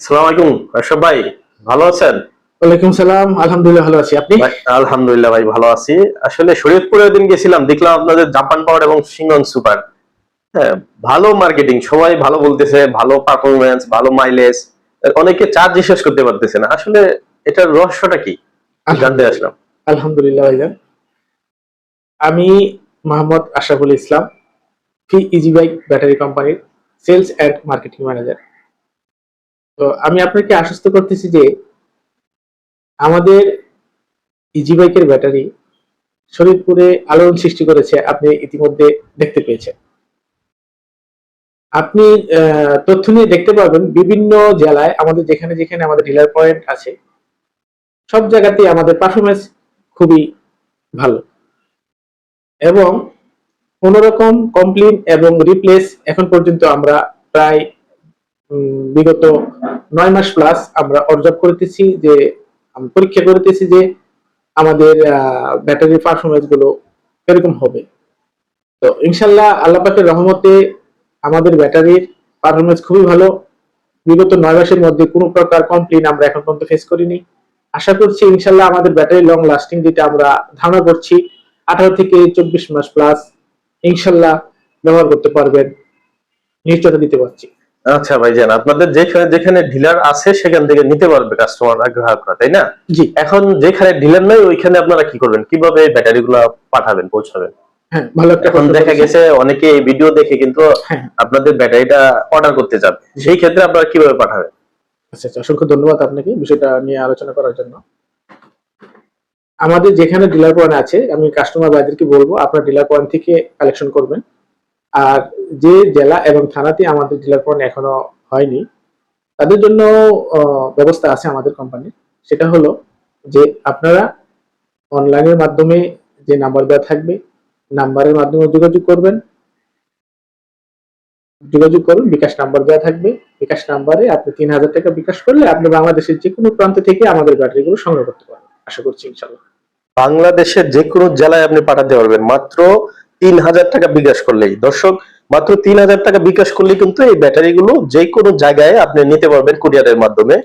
সালাম আলাইকুম আশরাফ ভাই ভালো আছেন? ওয়ালাইকুম সালাম আলহামদুলিল্লাহ ভালো আছি। আপনি? আলহামদুলিল্লাহ ভাই ভালো আছি। আসলে শরীয়তপুরের দিন গেছিলাম দেখলাম আপনাদের জাপান পাওয়ার এবং সিঙ্গন সুপার। হ্যাঁ ভালো মার্কেটিং সবাই ভালো বলতেছে ভালো পারফরমেন্স ভালো মাইলেজ অনেকে চার্জ শেষ করতে পারতেছে না। আসলে এটার রহস্যটা কি? জানতে আসলাম। আলহামদুলিল্লাহ ভাইজান। আমি মোহাম্মদ আশরাফুল ইসলাম ফি ইজি বাইক ব্যাটারি কোম্পানির সেলস অ্যান্ড মার্কেটিং ম্যানেজার তো আমি আপনাকে আশ্বস্ত করতেছি যে আমাদের ইজি বাইকের ব্যাটারি শরীরপুরে আলোড়ন সৃষ্টি করেছে, আপনি ইতিমধ্যে দেখতে পেয়েছেন। আপনি তথ্য নিয়ে দেখতে পাবেন বিভিন্ন জেলায় আমাদের যেখানে যেখানে আমাদের ডিলার পয়েন্ট আছে, সব জায়গাতেই আমাদের পারফরমেন্স খুবই ভালো। এবং কোনোরকম কমপ্লেন এবং রিপ্লেস এখন পর্যন্ত আমরা প্রায় বিগত নয় মাস প্লাস আমরা অবজার্ভ করতেছি যে পরীক্ষা করতেছি যে আমাদের ব্যাটারি পারফরমেন্সগুলো এরকম হবে। তো ইনশাল্লাহ আল্লাহ পাকের রহমতে আমাদের ব্যাটারির পারফরমেন্স খুবই ভালো। বিগত নয় মাসের মধ্যে কোনো প্রকার কমপ্লেন আমরা এখন পর্যন্ত ফেস করিনি। আশা করছি ইনশাল্লাহ আমাদের ব্যাটারি লং লাস্টিং যেটা আমরা ধারণা করছি, আঠারো থেকে চব্বিশ মাস প্লাস ইনশাল্লাহ ব্যবহার করতে পারবেন। নিশ্চয়তা দিতে পারছি। আচ্ছা ভাইজান আপনাদের যেখানে যেখানে ডিলার আছে সেখান থেকে নিতে পারবে কাস্টমাররা গ্রাহকরা তাই না? জি। এখন যেখানে ডিলার নাই ওইখানে আপনারা কি করবেন? কীভাবে ব্যাটারি গুলা পাঠাবেন পৌঁছাবেন? হ্যাঁ ভালো এখন দেখা গেছে অনেকে এই ভিডিও দেখে কিন্তু হ্যাঁ। আপনাদের ব্যাটারিটা অর্ডার করতে যাবে। সেই ক্ষেত্রে আপনারা কীভাবে পাঠাবেন? আচ্ছা আচ্ছা অসংখ্য ধন্যবাদ আপনাকে বিষয়টা নিয়ে আলোচনা করার জন্য। আমাদের যেখানে ডিলার পয়েন্ট আছে আমি কাস্টমার ভাইদেরকে বলব আপনার ডিলার পয়েন্ট থেকে কালেকশন করবেন। আর যে জেলা এবং থানাতে আমাদের ডিলার পয়েন্ট এখনও হয়নি, তাদের জন্য ব্যবস্থা আছে আমাদের কোম্পানির সেটা হলো যে আপনারা অনলাইনের মাধ্যমে যে নাম্বার দেওয়া থাকবে নাম্বারের মাধ্যমে যোগাযোগ করবেন। যোগাযোগ করুন, বিকাশ নাম্বার দেওয়া থাকবে। বিকাশ নাম্বারে আপনি তিন হাজার টাকা বিকাশ করলে আপনি বাংলাদেশের যে কোনো প্রান্ত থেকে আমাদের ব্যাটারিগুলো সংগ্রহ করতে পারবেন। আশা করছি ইনশাল্লাহ বাংলাদেশের যে কোনো জেলায় আপনি পাঠাতে পারবেন। মাত্র তিন হাজার টাকা বিকাশ করলেই। দর্শক মাত্র তিন হাজার টাকা বিকাশ করলে কিন্তু এই ব্যাটারি গুলো যে কোনো জায়গায় আপনি নিতে পারবেন কুরিয়ারের মাধ্যমে।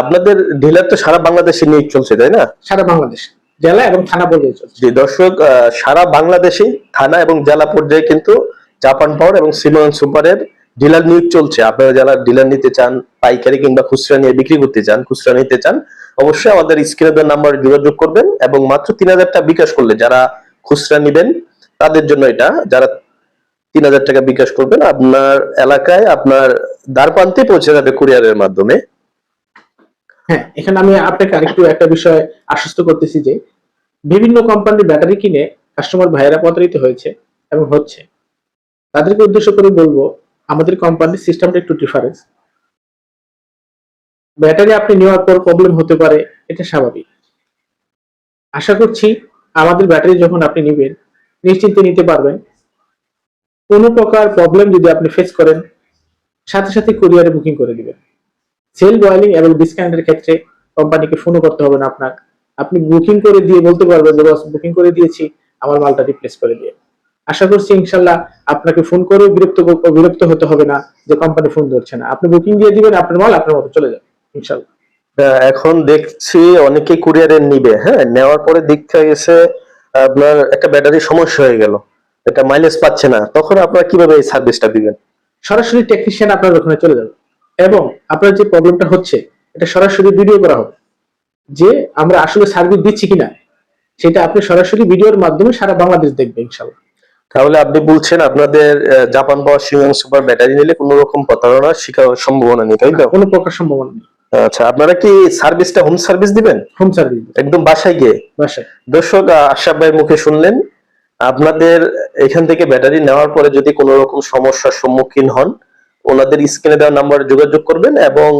আপনাদের ডিলার তো সারা বাংলাদেশে নিয়ে চলছে তাই না? সারা বাংলাদেশ। জেলা এবং থানা পর্যায়ে চলছে। দর্শক সারা বাংলাদেশে থানা এবং জেলা পর্যায়ে কিন্তু জাপান পাওয়ার এবং সিমন সুপারের ডিলার নিয়োগ চলছে। আপনারা যারা ডিলার নিতে চান পাইকারি কিংবা খুচরা নিয়ে বিক্রি করতে চান খুচরা নিতে চান অবশ্যই আমাদের স্ক্রিনে দেওয়া নাম্বারে যোগাযোগ করবেন এবং মাত্র তিন হাজার টাকা বিকাশ করলে যারা খুচরা নিবেন, তাদের জন্য এটা। যারা তিন হাজার টাকা বিকাশ করবেন, আপনার এলাকায় আপনার দ্বার প্রান্তে পৌঁছে যাবে কুরিয়ারের মাধ্যমে। হ্যাঁ এখানে আমি আপনাকে আরেকটু একটা বিষয় আশ্বস্ত করতেছি যে, বিভিন্ন কোম্পানির ব্যাটারি কিনে কাস্টমার ভাইয়েরা প্রতারিত হয়েছে এবং হচ্ছে। তাদেরকে উদ্দেশ্য করে বলব, আমাদের কোম্পানির সিস্টেমটা একটু ডিফারেন্স ব্যাটারি আপনি নেওয়ার পর প্রবলেম হতে পারে, এটা স্বাভাবিক। আশা করছি আমাদের ব্যাটারি যখন আপনি নেবেন, নিশ্চিন্তে নিতে পারবেন। কোনো প্রকার প্রবলেম যদি আপনি ফেস করেন, সাথে সাথে কুরিয়ারে বুকিং করে দিবেন। সেল বয়েলিং এবং ডিসকাউন্টের ক্ষেত্রে কোম্পানিকে ফোনও করতে হবে না আপনার। আপনি বুকিং করে দিয়ে বলতে পারবেন যে, বস বুকিং করে দিয়েছি, আমার মালটা রিপ্লেস করে দিয়ে। আশা করছি ইনশাল্লাহ আপনাকে ফোন করেও বিরক্ত বিরক্ত হতে হবে না যে কোম্পানি ফোন ধরছে না। আপনি বুকিং দিয়ে দিবেন, আপনার মাল আপনার মতো চলে যাবে, ইনশাল্লাহ। এখন দেখছি অনেকে কুরিয়ারে নিবে হ্যাঁ? নেওয়ার পরে দেখতে গেছে আপনার একটা ব্যাটারি সমস্যা হয়ে গেল এটা মাইলেজ পাচ্ছে না। তখন আপনারা কীভাবে এই সার্ভিসটা দিবেন? সরাসরি টেকনিশিয়ান আপনার ওখানে চলে যাবে এবং আপনার যে প্রবলেমটা হচ্ছে এটা সরাসরি ভিডিও করা হবে যে আমরা আসলে সার্ভিস দিচ্ছি কিনা। সেটা আপনি সরাসরি ভিডিওর মাধ্যমে সারা বাংলাদেশ দেখবেন ইনশাল্লাহ তাহলে আপনি বলছেন আপনাদের জাপান পাওয়ার সিউং সুপার ব্যাটারি নিলে কোনো রকম প্রতারণা শিকার সম্ভাবনা নেই তাই তো? কোনো প্রকার সম্ভাবনা নেই। আচ্ছা আপনারা কি সার্ভিসটা হোম সার্ভিস দিবেন? হোম সার্ভিস একদম বাসায় গিয়ে? বাসায়। দর্শক আশরাফ ভাইয়ের মুখে শুনলেন আপনাদের এখান থেকে ব্যাটারি নেওয়ার পরে যদি কোনো রকম সমস্যার সম্মুখীন হন ওনাদের স্ক্রিনে দেওয়া নাম্বারে যোগাযোগ করবেন এবং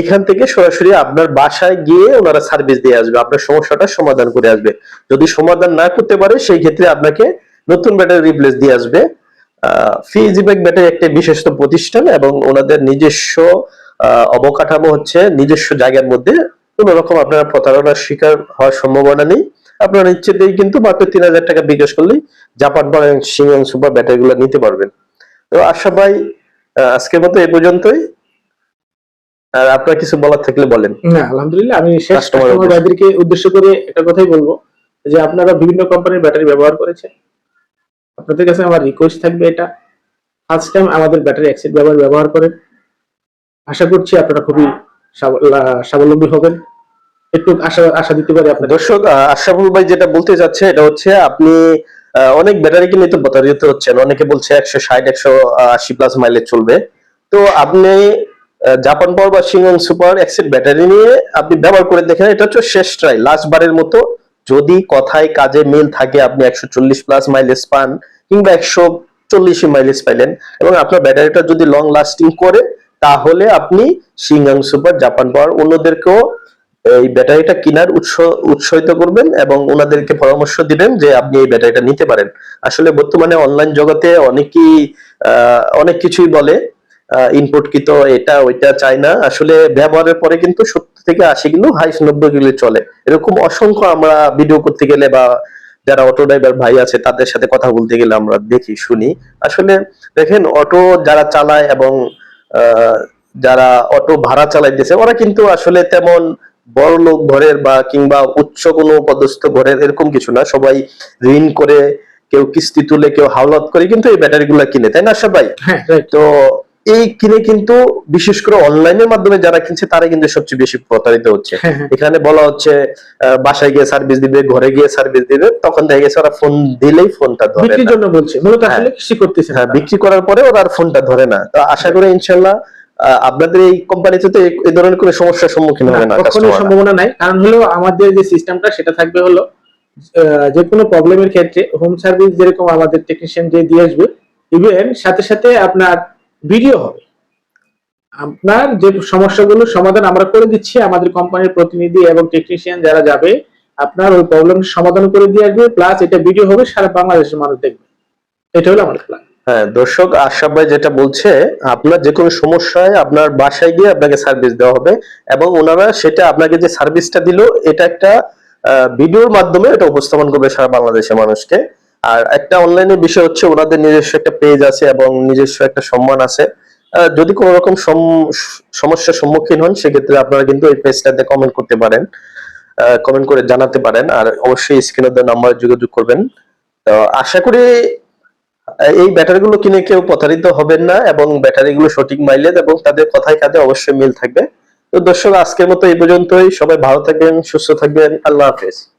এখান থেকে সরাসরি আপনার বাসায় গিয়ে ওনারা সার্ভিস দিয়ে আসবে আপনার সমস্যাটা সমাধান করে আসবে। যদি সমাধান না করতে পারে সেই ক্ষেত্রে আপনাকে নতুন ব্যাটারি রিপ্লেস দিয়ে আসবে। ফিজিব্যাক ব্যাটারি একটা বিশেষত প্রতিষ্ঠান এবং ওনাদের নিজস্ব অবকাঠামো হচ্ছে নিজস্ব জায়গার মধ্যে। কোন রকম আপনারা প্রতারণার শিকার হওয়ার সম্ভাবনা নেই। আপনারা নিশ্চিতই কিন্তু মাত্র তিন হাজার টাকা বিকাশ করলেই জাপান বা সিংহ সুপার ব্যাটারি গুলো নিতে পারবেন। তো আশা ভাই আজকের মতো এই পর্যন্তই। আর আপনার কিছু বলার থাকলে বলেন। না আলহামদুলিল্লাহ আমি শেষ কাস্টমার ভাইদেরকে উদ্দেশ্য করে একটা কথাই বলব যে আপনারা বিভিন্ন কোম্পানির ব্যাটারি ব্যবহার করেছেন। আপনাদের কাছে আমার রিকোয়েস্ট থাকবে এটা। ফার্স্ট টাইম আমাদের ব্যাটারি অ্যাক্সিড ব্যবহার ব্যবহার করেন। আশা করছি আপনারা খুবই স্বাবল- স্বাবলম্বী হবেন। একটু আশা আশা দিতে পারি আপনার দর্শক আহ, আশরাফুল ভাই যেটা বলতে যাচ্ছে এটা হচ্ছে আপনি অনেক ব্যাটারি কিনে তো প্রতারিত হচ্ছেন। অনেকে বলছে একশো ষাট একশো আশি প্লাস মাইলেজ চলবে। তো আপনি জাপান পাওয়ার বা সিংহন সুপার এক্সিড ব্যাটারি নিয়ে আপনি ব্যবহার করে দেখেন এটা হচ্ছে শেষ ট্রাই লাস্ট বারের মতো। যদি কথায় কাজে মিল থাকে আপনি একশো চল্লিশ প্লাস মাইলেজ পান কিংবা একশো চল্লিশ মাইলেজ পাইলেন এবং আপনার ব্যাটারিটা যদি লং লাস্টিং করে তাহলে আপনি সিংহাং সুপার জাপান পাওয়ার অন্যদেরকেও এই ব্যাটারিটা কেনার উৎস উৎসাহিত করবেন এবং ওনাদেরকে পরামর্শ দিবেন যে আপনি এই ব্যাটারিটা নিতে পারেন। আসলে বর্তমানে অনলাইন জগতে অনেকেই অনেক কিছুই বলে ইনপুট কিত এটা, ওইটা চাই না। আসলে ব্যবহারের পরে কিন্তু সত্তর থেকে আশি কিলো হাইস নব্বই কিলো চলে। এরকম অসংখ্য আমরা ভিডিও করতে গেলে বা যারা অটো ড্রাইভার ভাই আছে, তাদের সাথে কথা বলতে গেলে আমরা দেখি, শুনি। আসলে দেখেন অটো যারা চালায় এবং যারা অটো ভাড়া চালাইতেছে ওরা কিন্তু আসলে তেমন বড় লোক ঘরের বা কিংবা উচ্চ কোনো পদস্থ ঘরের এরকম কিছু না। সবাই ঋণ করে কেউ কিস্তি তুলে কেউ হাওলাত করে কিন্তু এই ব্যাটারি গুলা কিনে তাই না সবাই? হ্যাঁ তো এই কিনে কিন্তু বিশেষ করে অনলাইনের মাধ্যমে যারা কিনছে তারা কিন্তু সবচেয়ে বেশি প্রতারিত হচ্ছে। হ্যাঁ হ্যাঁ। এখানে বলা হচ্ছে বাসায় গিয়ে সার্ভিস দিবে ঘরে গিয়ে সার্ভিস দিবে তখন দেখা গেছে ওরা ফোন দিলেই ফোনটা ধরে বিক্রির জন্য বলছে মূলত হ্যাঁ। আসলে কৃষি করতেছে হ্যাঁ বিক্রি করার পরে ওরা আর ফোনটা ধরে না। তো আশা করি ইনশাল্লাহ আপনাদের এই কোম্পানিতে তো এই- ধরনের কোনো সমস্যার সম্মুখীন হবে না রা। সম্ভাবনা নাই। কারণ হলো আমাদের যে সিস্টেমটা সেটা থাকবে হলো যে কোনো প্রবলেমের ক্ষেত্রে হোম সার্ভিস যেরকম আমাদের টেকনিশিয়ান যে দিয়ে আসবে ইভেন সাথে সাথে আপনার ভিডিও হবে। আপনার যে সমস্যাগুলো সমাধান আমরা করে দিচ্ছি, আমাদের কোম্পানির প্রতিনিধি এবং টেকনিশিয়ান যারা যাবে, আপনার ওই প্রবলেম সমাধান করে দিয়ে আসবে প্লাস এটা ভিডিও হবে, সারা বাংলাদেশের মানুষ দেখবে। এটা হলো আমার প্ল্যান হ্যাঁ দর্শক, আশরাফ ভাই যেটা বলছে, আপনার যে কোনো সমস্যায় আপনার বাসায় গিয়ে আপনাকে সার্ভিস দেওয়া হবে এবং ওনারা সেটা আপনাকে যে সার্ভিসটা দিল, এটা একটা ভিডিওর মাধ্যমে এটা উপস্থাপন করবে সারা বাংলাদেশের মানুষকে। আর একটা অনলাইনে বিষয় হচ্ছে ওনাদের নিজস্ব একটা পেজ আছে এবং নিজস্ব একটা সম্মান আছে। যদি কোনো রকম সম- সমস্যার সম্মুখীন হন, সেক্ষেত্রে আপনারা কিন্তু এই পেজটাতে কমেন্ট করতে পারেন। কমেন্ট করে জানাতে পারেন আর অবশ্যই স্ক্রিনে দেওয়া নাম্বারে যোগাযোগ করবেন। তো আশা করি এই ব্যাটারিগুলো কিনে কেউ প্রতারিত হবেন না এবং ব্যাটারিগুলো সঠিক মাইলেজ এবং তাদের কথায় কাজে অবশ্যই মিল থাকবে। তো দর্শক, আজকের মতো এই পর্যন্তই। সবাই ভালো থাকবেন, সুস্থ থাকবেন। আল্লাহ হাফেজ।